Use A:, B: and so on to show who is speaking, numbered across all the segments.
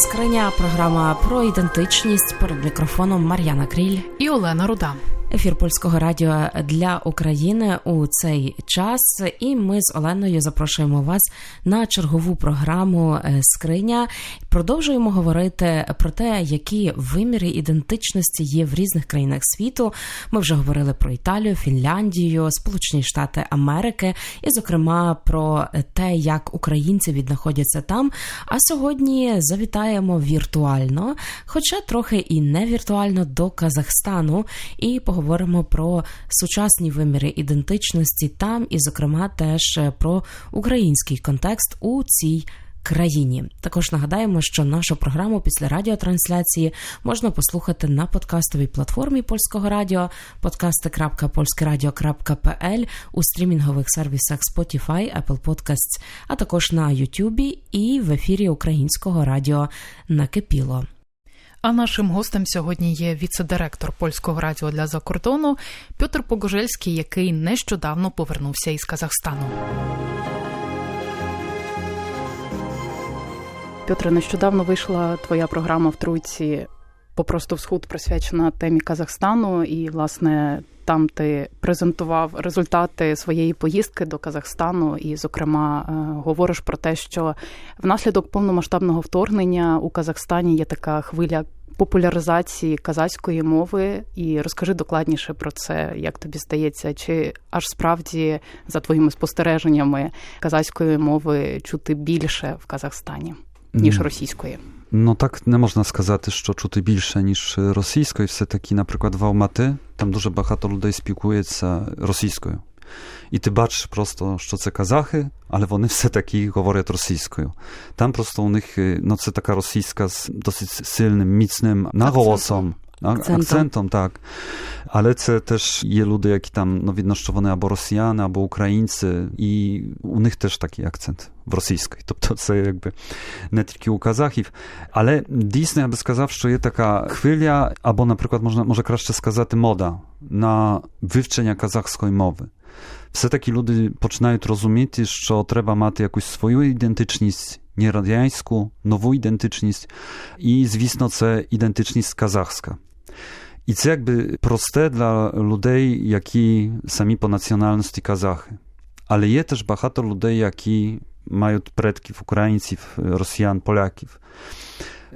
A: Скриня, програма про ідентичність перед мікрофоном Мар'яна Кріль.
B: і Олена Руда.
A: Ефір польського радіо для України у цей час. І ми з Оленою запрошуємо вас на чергову програму е, Скриня. Продовжуємо говорити про те, які виміри ідентичності є в різних країнах світу. Ми вже говорили про Італію, Фінляндію, Сполучені Штати Америки, і, зокрема, про те, як українці віднаходяться там. А сьогодні завітаємо віртуально, хоча трохи і не віртуально до Казахстану, і поговоримо про сучасні виміри ідентичності там, і, зокрема, теж про український контекст у цій. Країні також нагадаємо, що нашу програму після радіотрансляції можна послухати на подкастовій платформі польського радіо podcasty.polskeradio.pl у стрімінгових сервісах Spotify, Apple Podcasts, а також на Ютубі і в ефірі українського радіо Накипіло.
B: А нашим гостем сьогодні є віце-директор польського радіо для закордону Пьотр Погожельський, який нещодавно повернувся із Казахстану.
C: Петре, нещодавно вийшла твоя програма в Тройці попросту всхуд присвячена темі Казахстану, і власне там ти презентував результати своєї поїздки до Казахстану, і, зокрема, е, говориш про те, що внаслідок повномасштабного вторгнення у Казахстані є така хвиля. Популяризації казахської мови і розкажи докладніше про це, як тобі здається, чи аж справді за твоїми спостереженнями казахської мови чути більше в Казахстані ніж російської?
D: Ну tak nie można сказати, що чути більше, ніж російською. Все-таки, наприклад, в Алмати там дуже багато людей спілкується російською. І ти бачиш просто, що це казахи, але вони все-таки говорять російською. Там просто у них ну, це така російська з досить сильним, міцним наголосом.
A: Акцентом.
D: Акцентом, так. Але це теж є люди, які там, ну, видно, що вони або росіяни, або українці, і у них теж такий акцент в російській. Тобто це якби не тільки у казахів. Але дійсно я би сказав, що є така хвиля, або, наприклад, можна, може краще сказати, мода на вивчення казахської мови. Все-таки люди починають розуміти, що треба мати якусь свою ідентичність, не радянську, нову ідентичність, і, звісно, це ідентичність казахська. І це якби просте для людей, які самі по національності казахи. Але є теж багато людей, які мають предків українців, росіян, поляків.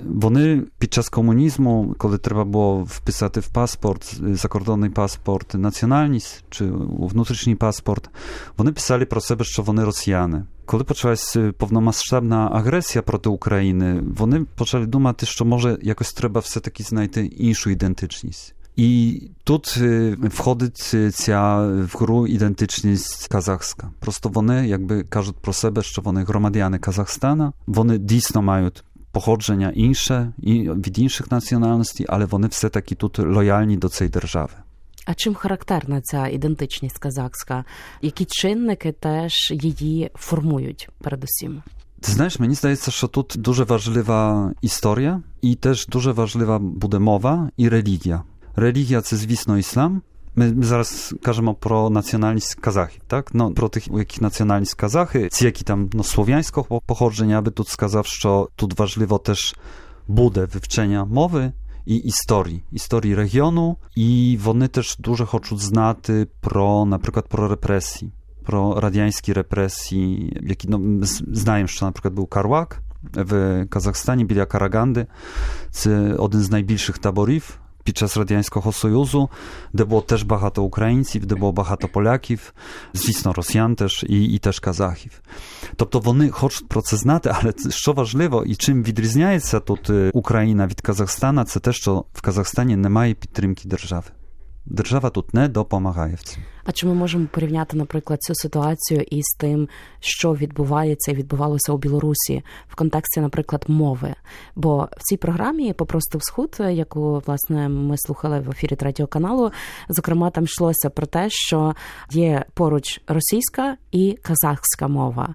D: Вони під час комунізму, коли треба було вписати в паспорт, закордонний паспорт, національність чи внутрішній паспорт, вони писали про себе, що вони росіяни. Коли почалася повномасштабна агресія проти України, вони почали думати, що може якось треба все-таки знайти іншу ідентичність. І тут входить ця в гру ідентичність казахська. Просто вони якби кажуть про себе, що вони громадяни Казахстана, вони дійсно мають pochodzenia insze i від інших національностей, але вони все-таки тут лояльні до цієї держави.
A: А чим характерна ця ідентичність казахська? Які чинники теж її формують передусім?
D: Ти знаєш, мені здається, що тут дуже важлива історія, і теж дуже важлива буде мова і релігія. Релігія це, звісно, іслам. Ми зараз кажемо про національність казахів, так? Ну, про тих, у яких національність казахи, ці, які там ну, слов'янського походження, я би тут сказав, що тут важливо теж буде вивчення мови і історії, історії регіону, і вони теж дуже хочуть знати про, наприклад, про репресії, про радянські репресії, які, ну, ми знаємо, що, наприклад, був Карвак в Казахстані біля Караганди, це один з найбільших таборів, під час Радянського Союзу, де було теж багато українців, де було багато поляків, звісно, росіян теж і, і теж казахів. Тобто вони хочуть про це знати, але що важливо і чим відрізняється тут Україна від Казахстана, це те, що в Казахстані немає підтримки держави. Держава тут не допомагає в цьому.
A: А чи ми можемо порівняти, наприклад, цю ситуацію із тим, що відбувається і відбувалося у Білорусі в контексті, наприклад, мови? Бо в цій програмі попросту всхуд, яку власне ми слухали в ефірі третього каналу, зокрема, там йшлося про те, що є поруч російська і казахська мова.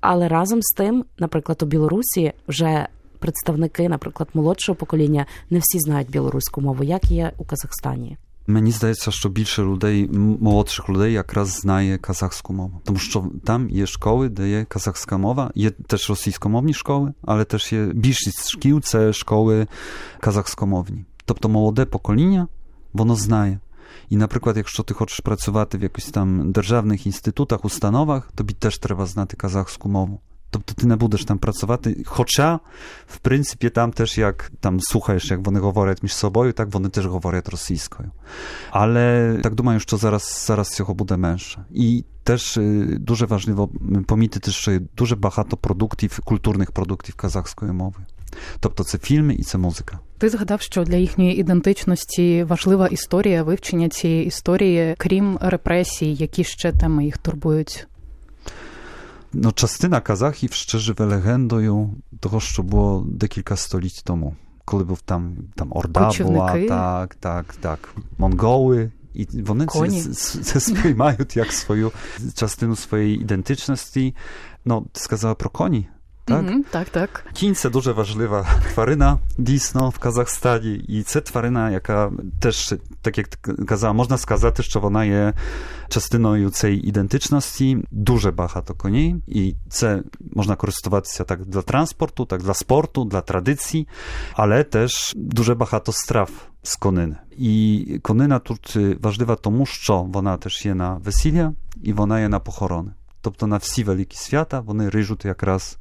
A: Але разом з тим, наприклад, у Білорусі вже представники, наприклад, молодшого покоління, не всі знають білоруську мову, як є у Казахстані.
D: Мені здається, що більше людей, м- молодших людей якраз знає казахську мову. Тому що там є школи, де є казахська мова, є теж російськомовні школи, але теж є більшість шкіл це школи казахськомовні. Тобто молоде покоління, воно знає. І, наприклад, якщо ти хочеш працювати в якихось там державних інститутах, установах, тобі теж треба знати казахську мову. Тобто ти не будеш там працювати. Хоча, в принципі, там теж як там слухаєш, як вони говорять між собою, так вони теж говорять російською. Але так думаю, що зараз, зараз цього буде менше. І теж е, дуже важливо помітити, що дуже багато продуктів, культурних продуктів казахської мови. Тобто це фільми і це музика.
C: Ти згадав, що для їхньої ідентичності важлива історія, вивчення цієї історії, крім репресій, які ще теми їх турбують.
D: No, частина казахів ще живе легендою того, що було декілька століть тому, коли був там, там Орда
C: Кочівники.
D: була, так, так, так, монголи. І вони це,
C: Коні.
D: це, це сприймають як свою частину своєї ідентичності. Ну, ти сказала про коні, так?
C: Мгм, так, так.
D: Кінь це дуже важлива тварина, дійсно, в Казахстані. І це тварина, яка теж, так як ти казала, можна сказати, що вона є частиною цієї ідентичності. Дуже багато коней, і це можна користуватися так для транспорту, так для спорту, для традицій, але теж дуже багато страв з конини. І конина тут е, важлива тому, що вона теж є на весілля і вона є на похорони. Тобто на всі великі свята вони рижуть якраз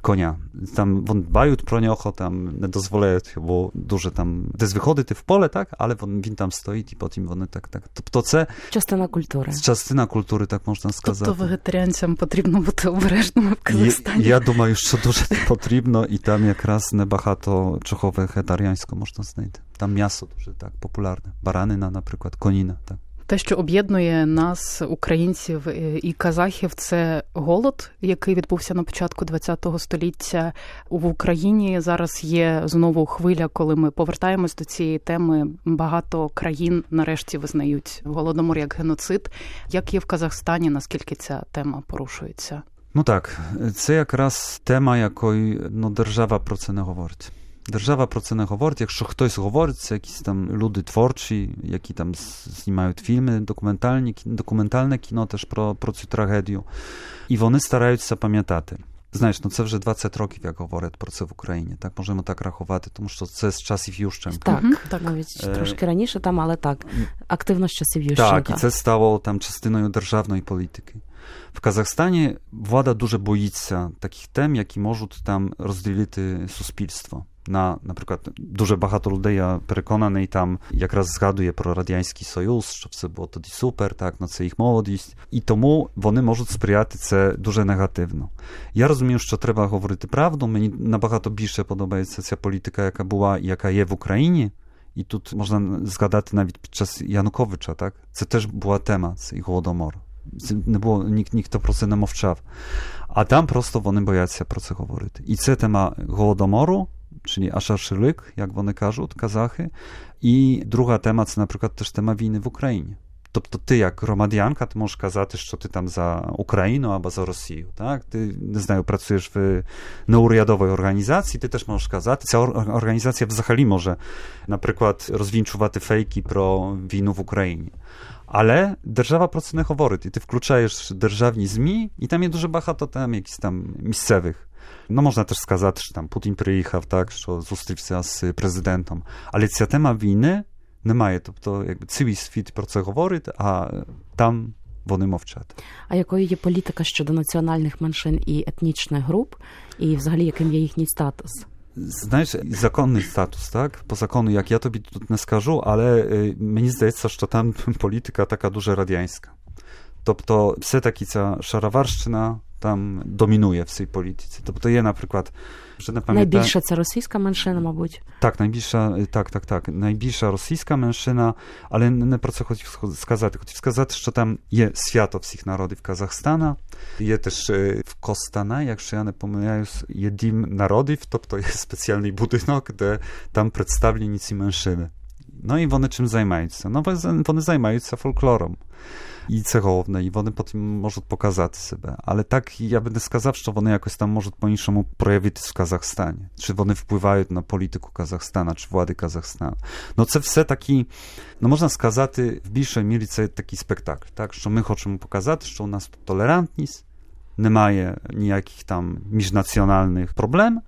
D: коня. Там вони дбають про нього, там не дозволяють йому дуже там десь виходити в поле, так, але він, він там стоїть і потім вони так, так. Тобто це
A: Частина культури.
D: частина культури, так можна сказати.
C: Тобто вегетаріанцям потрібно бути обережними в
D: Я,
C: Казахстані.
D: я думаю, що дуже потрібно, і там якраз небагато чого вегетаріанського можна знайти. Там м'ясо дуже так популярне. Баранина, наприклад, коніна. Так.
C: Те, що об'єднує нас, українців е, і казахів, це голод, який відбувся на початку ХХ століття в Україні. Зараз є знову хвиля, коли ми повертаємось до цієї теми. Багато країн нарешті визнають голодомор як геноцид. Як є в Казахстані, наскільки ця тема порушується?
D: Ну так, це якраз тема, якої ну, держава про це не говорить. Держава про це не говорить. Якщо хтось говорить, це якісь там люди творчі, які там знімають фільми, документальні, документальне кіно теж про, про цю трагедію. І вони стараються пам'ятати. Знаєш, ну це вже 20 років, як говорять про це в Україні. Так можемо так рахувати, тому що це з часів Ющенка.
A: Так, так, навіть
D: Е,
A: трошки раніше там, але так, активно з часів Ющенка.
D: Так, і це стало там частиною державної політики. В Казахстані влада дуже боїться таких тем, які можуть там розділити суспільство. На, наприклад, дуже багато людей, я переконаний, там якраз згадує про Радянський Союз, що все було тоді супер, так, ну це їх молодість. І тому вони можуть сприяти це дуже негативно. Я розумію, що треба говорити правду. Мені набагато більше подобається ця політика, яка була і яка є в Україні. І тут можна згадати навіть під час Януковича, так? Це теж була тема, цей голодомор. Це не було, ні, ніхто про це не мовчав. А там просто вони бояться про це говорити. І це тема голодомору, czyli ашаршилик, як вони кажуть, казахи. І друга тема це, наприклад, теж тема війни в Україні. Тобто ти, як громадянка, ти можеш казати, що ти там за Україну або за Росію. Так? Ти, не знаю, працюєш в неурядовій організації, ти теж можеш казати. Ця ор- організація взагалі може, наприклад, розвінчувати фейки про війну в Україні. Але держава про це не говорить. І ти включаєш державні ЗМІ, і там є дуже багато тем якісь там місцевих. No można też сказати, що там Путін приїхав, так, що зустрівся з президентом. Але ця тема війни немає. Тобто, якби цілий світ про це говорить, а там вони мовчать.
A: А якою є політика щодо національних меншин і етнічних груп, і взагалі яким є їхній статус?
D: Знаєш, законний статус, так? По закону, як я тобі тут не скажу, але мені здається, що там політика така дуже радянська.Тобто, все-таки ця шароварщина там домінує в цій політиці. Тобто є, наприклад, вже не пам'ятаю...
A: Найбільше це російська меншина, мабуть.
D: Так, найбільша, так, так, так. Найбільша російська меншина, але не не про це хотів сказати. Хотів сказати, що там є свято всіх народів Казахстана. Є теж е, в Костана, якщо я не помиляюсь, є дім народів, тобто є спеціальний будинок, де там представлені ці меншини. No i one czym zajmują? No bo za- one zajmują się folklorem. І це головне, і вони потім можуть показати себе. Але так я би не сказав, що вони якось там можуть по-іншому проявитись в Казахстані, чи вони впливають на політику Казахстана, чи влади Казахстана. Ну це все такі, ну можна сказати, в більшій мірі це такий спектакль, так, що ми хочемо показати, що у нас тут толерантність, немає ніяких там міжнаціональних проблем.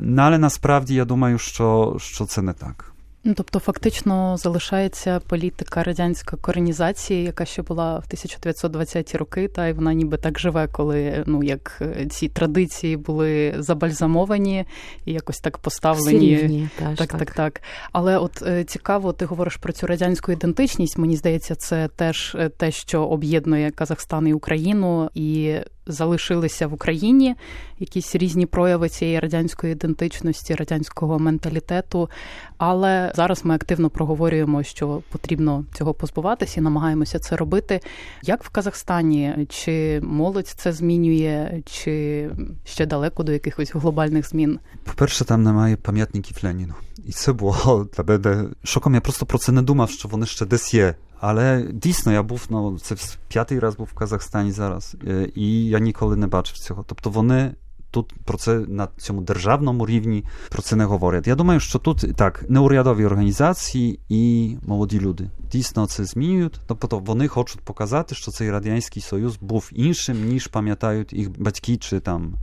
D: Ну, але насправді я думаю, що, що це не так.
C: Ну, тобто, фактично залишається політика радянської коренізації, яка ще була в 1920-ті роки, та й вона ніби так живе, коли ну як ці традиції були забальзамовані і якось так поставлені.
A: Рівні, теж,
C: так, так, так, так. Але от е, цікаво, ти говориш про цю радянську ідентичність. Мені здається, це теж те, що об'єднує Казахстан і Україну, і залишилися в Україні якісь різні прояви цієї радянської ідентичності, радянського менталітету. Але зараз ми активно проговорюємо, що потрібно цього позбуватися і намагаємося це робити. Як в Казахстані? Чи молодь це змінює, чи ще далеко до якихось глобальних змін?
D: По-перше, там немає пам'ятників Леніну. І це було для мене шоком. Я просто про це не думав, що вони ще десь є. Але дійсно я був ну, це п'ятий раз був в Казахстані зараз, і я ніколи не бачив цього. Тобто вони тут про це на цьому державному рівні про це не говорять. Я думаю, що тут так неурядові організації і молоді люди дійсно це змінюють. Тобто вони хочуть показати, що цей радянський союз був іншим, ніж пам'ятають їх батьки чи там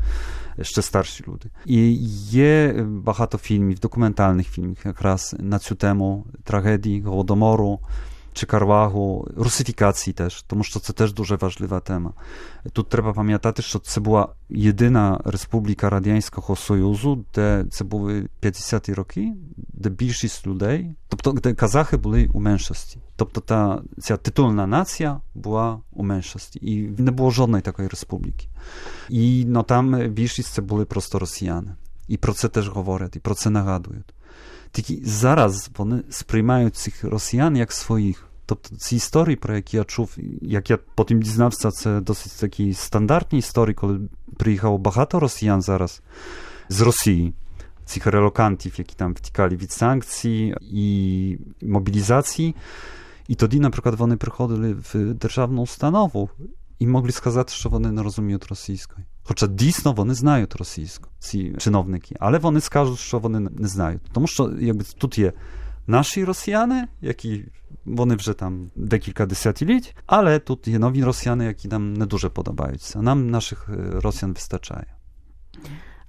D: ще старші люди. І є багато фільмів, документальних фільмів, якраз на цю тему трагедії голодомору czy Karłachu, rusyfikacji też, тому що це теж дуже важлива тема. Тут треба пам'ятати, що це була єдина республіка Радянського Союзу, де це були 50-ті роки, де більшість людей, тобто де казахи були у меншості. Тобто та ця титульна нація була у меншості. І не було жодної такої республіки. І ну, там більшість це були просто росіяни. І про це теж говорять, і про це нагадують. Тільки зараз вони сприймають цих росіян як своїх. Тобто ці історії, про які я чув, як я потім дізнався, це досить такі стандартні історії, коли приїхало багато росіян зараз з Росії, цих релокантів, які там втікали від санкцій і мобілізації. І тоді, наприклад, вони приходили в державну установу і могли сказати, що вони не розуміють російської. Хоча дійсно вони знають російську, ці чиновники, але вони скажуть, що вони не знають. Тому що якби тут є наші росіяни, які вони вже там декілька десятиліть, але тут є нові росіяни, які нам не дуже подобаються. Нам наших росіян вистачає.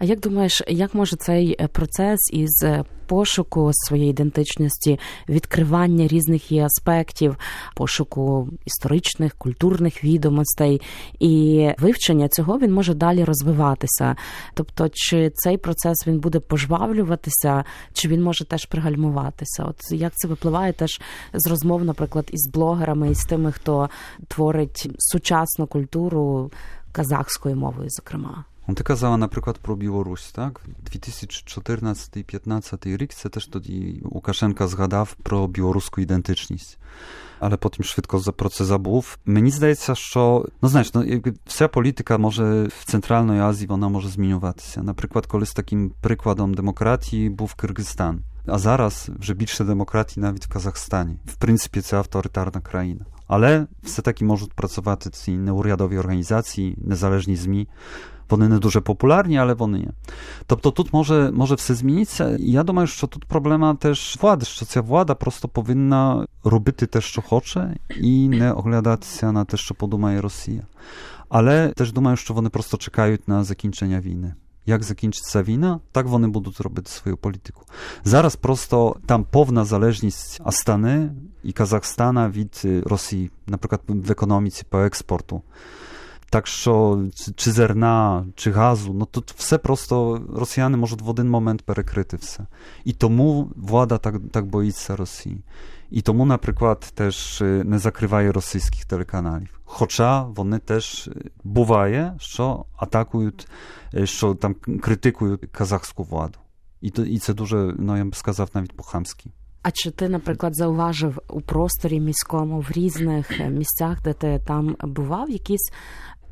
A: А як думаєш, як може цей процес із пошуку своєї ідентичності, відкривання різних її аспектів, пошуку історичних, культурних відомостей і вивчення цього він може далі розвиватися? Тобто, чи цей процес він буде пожвавлюватися, чи він може теж пригальмуватися? От як це випливає теж з розмов, наприклад, із блогерами і з тими, хто творить сучасну культуру казахською мовою, зокрема?
D: Ти казала, наприклад, про Білорусь, так? 2014-2015 рік це теж тоді Лукашенка згадав про білоруську ідентичність. Але потім швидко про це забув. Мені здається, що ну знаєш, ну, вся політика може в Центральній Азії вона може змінюватися. Наприклад, колись таким прикладом демократії був Киргизстан. А зараз вже більше демократії навіть в Казахстані. В принципі, це авторитарна країна. Але все-таки можуть працювати ці неурядові організації, незалежні ЗМІ. Вони не дуже популярні, але вони є. Тобто тут може може все змінитися. І я думаю, що тут проблема теж влади, що ця влада просто повинна робити те, що хоче, і не оглядатися на те, що подумає Росія. Але теж думаю, що вони просто чекають на закінчення війни. Як закінчиться війна, так вони будуть робити свою політику. Зараз просто там повна залежність Астани і Казахстана від Росії, наприклад, в економіці по експорту. Так що чи зерна, чи газу, ну тут все просто росіяни можуть в один момент перекрити все. І тому влада так так боїться Росії. І тому, наприклад, теж не закриває російських телеканалів. Хоча вони теж буває, що атакують, що там критикують казахську владу. І то, і це дуже, ну я б сказав, навіть по-хамськи.
A: А чи ти, наприклад, зауважив у просторі міському в різних місцях, де ти там бував, якісь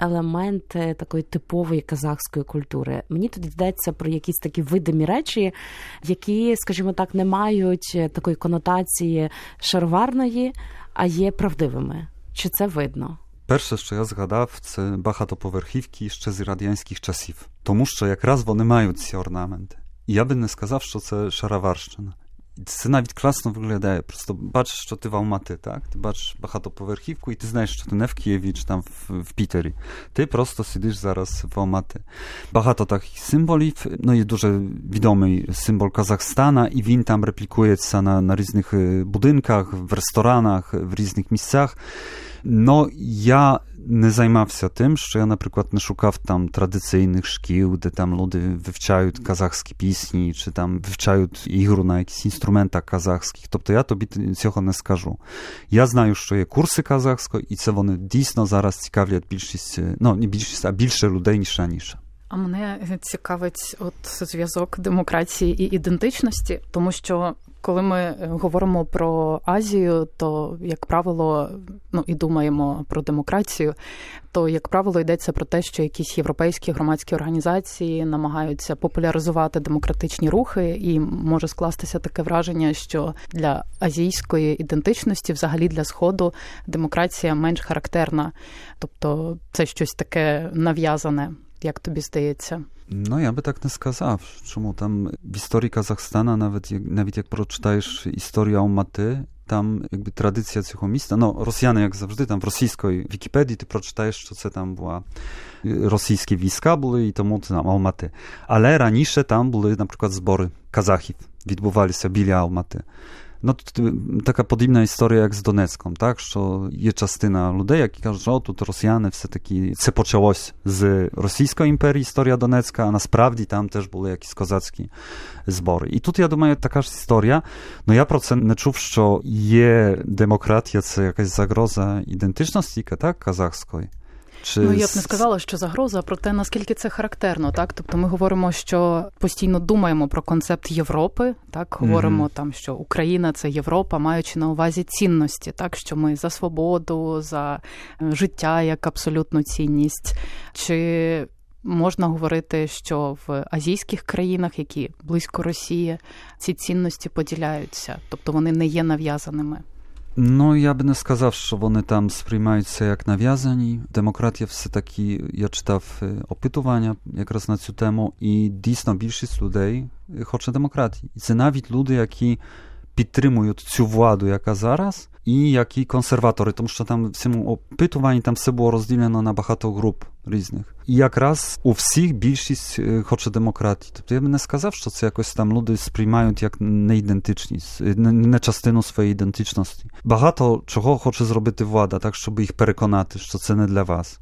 A: елементи такої типової казахської культури. Мені тут йдеться про якісь такі видимі речі, які, скажімо так, не мають такої конотації шароварної, а є правдивими. Чи це видно?
D: Перше, що я згадав, це багатоповерхівки ще з радянських часів. Тому що якраз вони мають ці орнаменти. Я би не сказав, що це Шароварщина. Це навіть класно виглядає. Бачиш, що ти в Алмати, так? Ти бачиш багатоповерхівку, і ти знаєш, що ти не в Києві чи там в, Пітері. Ти просто сидиш зараз в Алмати. Багато таких символів. Ну, є дуже відомий Казахстана, і він на, на різних е, будинках, в ресторанах, в різних місцях. No, ja не займався тим, що я, наприклад, не шукав там традиційних шкіл, де там люди вивчають казахські пісні, чи там вивчають ігру на якихось інструментах казахських. Тобто я тобі цього не скажу. Я знаю, що є курси казахської, і це вони дійсно зараз цікавлять більшість, ну не більшість, а більше людей, ніж раніше.
C: А мене цікавить от зв'язок демократії і ідентичності, тому що коли ми говоримо про Азію, то як правило, ну і думаємо про демократію, то як правило йдеться про те, що якісь європейські громадські організації намагаються популяризувати демократичні рухи, і може скластися таке враження, що для азійської ідентичності, взагалі для сходу, демократія менш характерна, тобто це щось таке нав'язане. Як тобі здається?
D: No, ja by tak nie skazał. Czemu tam w historii Kazachstana, nawet, nawet jak przeczytajesz historię Almaty, tam jakby tradycja цього міста, no Rosjanie jak zawsze, tam w rosyjskiej Wikipedii ty przeczytajesz, що це там була російські війська були і тому там Алмати. Але раніше там були, наприклад, збори казахів, відбувалися біля Алмати. No to taka podobna historia jak z Donecką, tak? Що є частина людей, які кажуть, що тут росіяни все-таки це почалось з Російської імперії, історія Донецька, а насправді там теж були якісь козацькі збори. І тут, я думаю, така ж історія. Ну я про це не чув, що є демократія, це якась загроза ідентичності, так, казахської.
C: Чи... Ну, я б не сказала, що загроза, про те, наскільки це характерно, так? Тобто ми говоримо, що постійно думаємо про концепт Європи, так говоримо mm-hmm. там, що Україна це Європа, маючи на увазі цінності, так що ми за свободу, за життя як абсолютну цінність. Чи можна говорити, що в азійських країнах, які близько Росії, ці цінності поділяються, тобто вони не є нав'язаними?
D: Ну, я би не сказав, що вони там сприймаються як нав'язані. Демократія все-таки, я читав опитування якраз на цю тему, і дійсно більшість людей хоче демократії. Це навіть люди, які підтримують цю владу, яка зараз, і які консерватори, тому що там в цьому опитуванні там все було розділено на багато груп різних. І якраз у всіх більшість хоче демократії. Тобто я би не сказав, що це якось там люди сприймають як неідентичність, не частину своєї ідентичності. Багато чого хоче зробити влада, так щоб їх переконати, що це не для вас.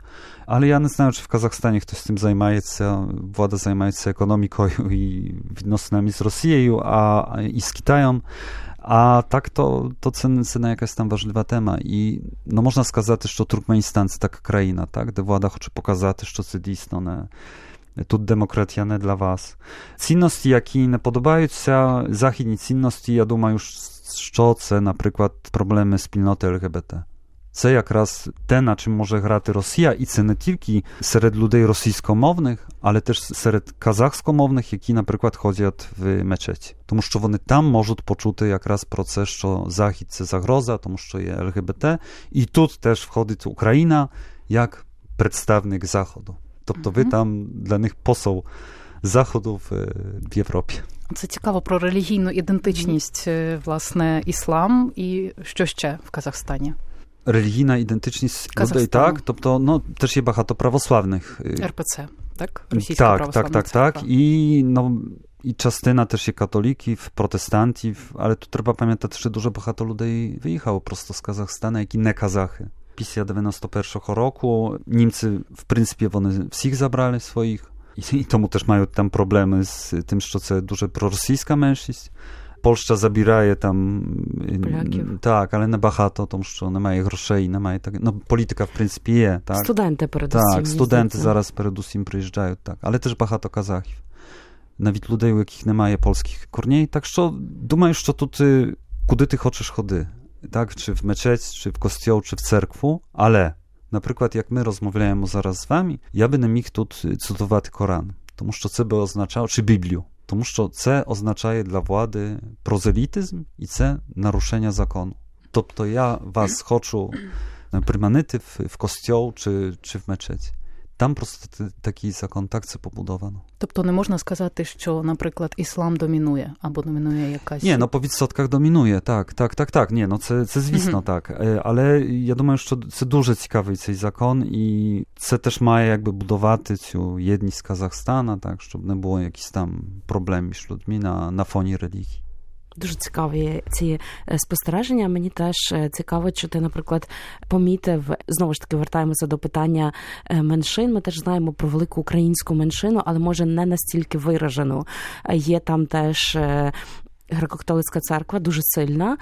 D: Але я не знаю, чи в Казахстані хтось цим займається. Влада займається економікою і відносинами з Росією, а і з Китаєм. А так то то це, це не якась там важлива тема. І ну, можна сказати, що Туркменістан це така країна, так, де влада хоче показати, що це дійсно не. Тут демократія не для вас. Цінності, які не подобаються, західні цінності, я думаю, що це, наприклад, проблеми спільноти ЛГБТ. Це якраз те, на чим може грати Росія, і це не тільки серед людей російськомовних, але теж серед казахськомовних, які, наприклад, ходять в мечеті. Тому що вони там можуть почути якраз про це, що Захід це загроза, тому що є ЛГБТ. І тут теж входить Україна як представник Заходу. Тобто ви там для них посол Заходу в, в Європі.
C: Це цікаво про релігійну ідентичність, власне, іслам і що ще в Казахстані.
D: Релігійна ідентичність людей, так. Тобто, ну, теж є багато православних.
C: РПЦ, так? Російська
D: так,
C: православна
D: так, так, так. І, ну, і частина теж є католіків, протестантів, але тут треба пам'ятати, що дуже багато людей виїхало просто з Казахстана, які не казахи. Після 91-го року німці, в принципі, вони всіх забрали своїх, і, і тому теж мають там проблеми з тим, що це дуже проросійська меншість. Польща забирає там
C: Поляків.
D: так, але не багато, тому що немає грошей, немає так. Ну, політика, в принципі, є. Так,
A: Студенти передусім.
D: Так, студенти зараз передусім приїжджають, так, але теж багато казахів. Навіть людей, у яких немає польських корней. Так що думаю, що тут куди ти хочеш ходи. Так, чи в мечеть, чи в костьол, чи в церкву, але, наприклад, як ми розмовляємо зараз з вами, я би не міг тут цитувати Коран, тому що це би означало, чи Біблію. Тому що це означає для влади прозелітизм і це нарушення закону. Тобто я вас хочу Приманити в, в костьол чи, чи в мечеті. Там просто такий закон, так це побудовано.
C: Тобто не можна сказати, що, наприклад, іслам домінує або домінує якась
D: Ні, ну по відсотках домінує, так, так, так, так. Ні, ну це, це звісно
C: Мгм.
D: так. Е, Але я думаю, що це дуже цікавий цей закон, і це теж має якби будувати цю єдність Казахстана, так, щоб не було якихось там проблем між людьми на, на фоні релігії.
A: Дуже цікаві ці е, спостереження. Мені теж е, цікаво, чи ти, наприклад, помітив знову ж таки вертаємося до питання е, меншин. Ми теж знаємо про велику українську меншину, але може не настільки виражену. Є там теж греко-католицька церква, дуже сильна.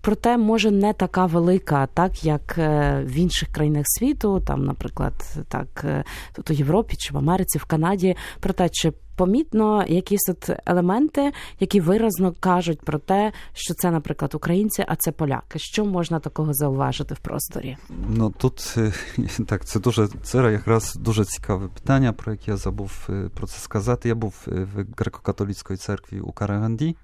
A: Проте, може, не така велика, так як е, в інших країнах світу, там, наприклад, так е, тут у Європі чи в Америці, в Канаді. Проте, чи помітно якісь от елементи, які виразно кажуть про те, що це, наприклад, українці, а це поляки. Що можна такого зауважити в просторі?
D: Ну тут е, так, це дуже це якраз дуже цікаве питання, про яке я забув про це сказати. Я був в греко-католицькій церкві у Караганді.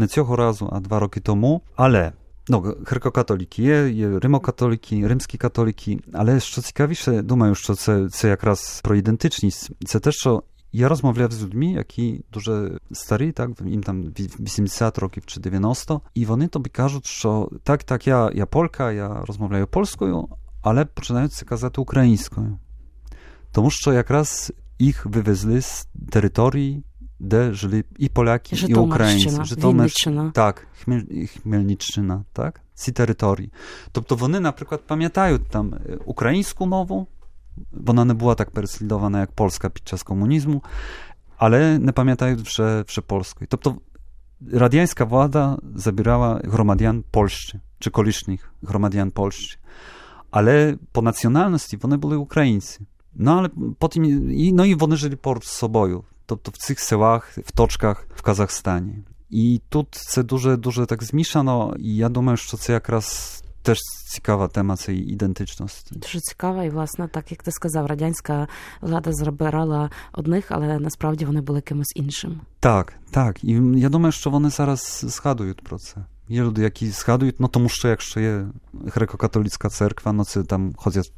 D: Не цього разу, а два роки тому. Але no, греко-католики є, є римокатолики, римські католики, але що цікавіше, думаю, що це, це якраз про ідентичність. Це те, що я розмовляв з людьми, які дуже старі, так, їм там 80 років чи 90, і вони тобі кажуть, що так, так, я, я полька, я розмовляю польською, але починають це казати українською. Тому що якраз їх вивезли з території, де жили і поляки, і українці.
A: Житомирщина, Вінниччина.
D: Так, Хмель, Хмельниччина, так, ці території. Тобто вони, наприклад, пам'ятають там е, українську мову, вона не була так переслідована, як польська під час комунізму, але не пам'ятають вже, вже польської. Тобто радянська влада забирала громадян Польщі, чи колишніх громадян Польщі. Але по національності вони були українці. No ale potem, i, no i вони жили поруч з собою, тобто в цих селах, в точках в Казахстані. І тут це дуже, дуже так змішано, і я думаю, що це якраз теж цікава тема цієї ідентичності.
A: Дуже цікава, і власне, так як ти сказав, радянська влада забирала одних, але насправді вони були кимось іншим.
D: Так, так. І я думаю, що вони зараз згадують про це. Є люди, які згадують, ну тому що якщо є греко-католицька церква, ну це там ходять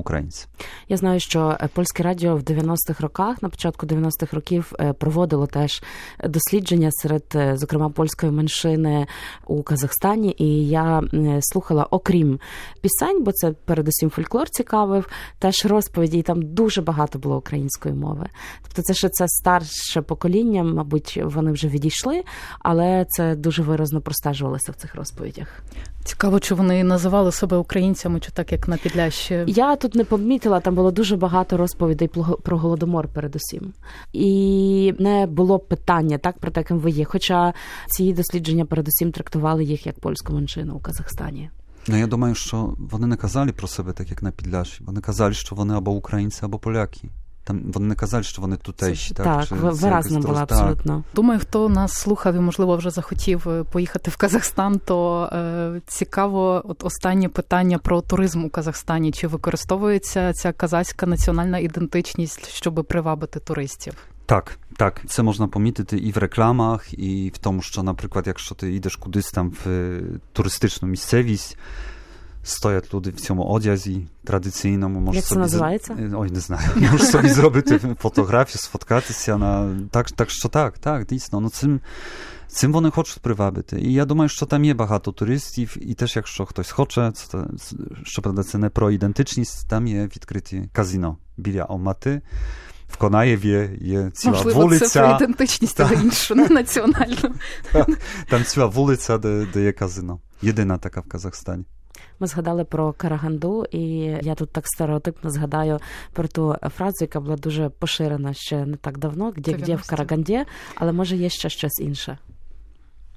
D: українці.
A: Я знаю, що польське радіо в 90-х роках, на початку 90-х років, проводило теж дослідження серед, зокрема, польської меншини у Казахстані. І я слухала, окрім пісень, бо це передусім фольклор цікавив, теж розповіді, і там дуже багато було української мови. Тобто, це ще це старше покоління, мабуть, вони вже відійшли, але це дуже виразно простежувалося в цих розповідях.
C: Цікаво, чи вони називали себе українцями, чи так як на Підлящі?
A: Я тут не помітила, там було дуже багато розповідей про голодомор, передусім, і не було питання так про те, ким ви є. Хоча ці дослідження передусім трактували їх як польську меншину у Казахстані.
D: Ну я думаю, що вони не казали про себе так, як на Підляші. Вони казали, що вони або українці, або поляки. Там вони не казали, що вони тутеші.
A: Так, так, виразно було абсолютно.
C: Думаю, хто нас слухав і, можливо, вже захотів поїхати в Казахстан, то е, цікаво, от останнє питання про туризм у Казахстані. Чи використовується ця казахська національна ідентичність, щоб привабити туристів?
D: Так, так, це можна помітити і в рекламах, і в тому, що, наприклад, якщо ти йдеш кудись там в туристичну місцевість, стоять люди в цьому одязі традиційному.
A: Може Як це
D: собі
A: називається?
D: Ой, не знаю. Можеш собі зробити фотографію, сфоткатися на так, так що так, так, дійсно. Ну цим, цим вони хочуть привабити. І я думаю, що там є багато туристів, і теж якщо хтось хоче, це, щоправда, це не про ідентичність, там є відкриті казино біля Омати. В Конаєві є ціла
C: Можливо,
D: вулиця.
C: це про ідентичність, але іншу, не національну.
D: Там ціла вулиця, де, де є казино. Єдина така в Казахстані.
A: Ми згадали про Караганду, і я тут так стереотипно згадаю про ту фразу, яка була дуже поширена ще не так давно, де в Караганді, але може є ще щось інше.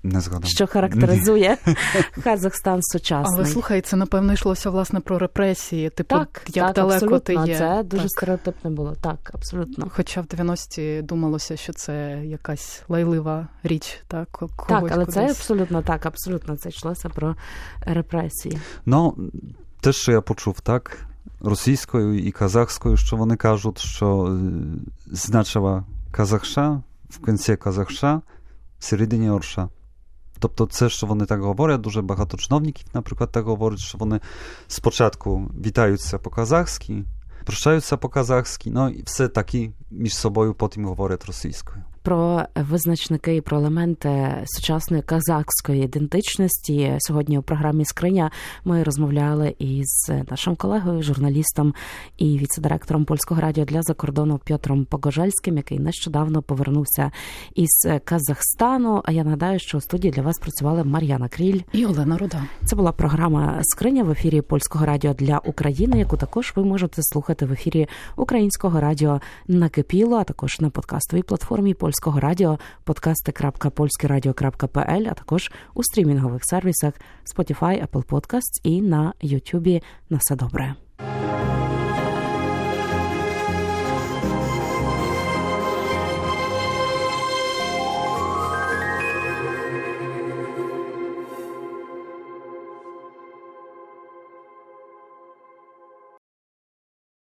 D: Не згадав.
A: Що характеризує Казахстан сучасний.
C: Але слухай, це напевно йшлося власне про репресії. Типу,
A: так,
C: як
A: так,
C: далеко
A: абсолютно.
C: ти є.
A: Це дуже
C: так.
A: стереотипне було. Так, абсолютно.
C: Хоча в 90-ті думалося, що це якась лайлива річ, так когось
A: Так, але
C: кудись.
A: це абсолютно так, абсолютно це йшлося про репресії.
D: Ну, те, що я почув, так. Російською і казахською, що вони кажуть, що значила казахша в кінці казахша, в середині орша. Тобто, це, що вони так говорять, дуже багато чиновників, наприклад, так говорять, що вони спочатку вітаються по-казахськи, прощаються по-казахськи, ну і все таки між собою потім говорять російською.
A: Про визначники і про елементи сучасної казахської ідентичності сьогодні у програмі Скриня ми розмовляли із нашим колегою, журналістом і віце-директором польського радіо для закордону Пьотром Погожельським, який нещодавно повернувся із Казахстану. А я нагадаю, що у студії для вас працювали Мар'яна Кріль
C: і Олена Руда.
A: Це була програма Скриня в ефірі польського радіо для України, яку також ви можете слухати в ефірі українського радіо накипіло, а також на подкастовій платформі польського радіо подкасти.польськерадіо.пл, а також у стрімінгових сервісах Spotify, Apple Podcasts і на Ютубі. На все добре.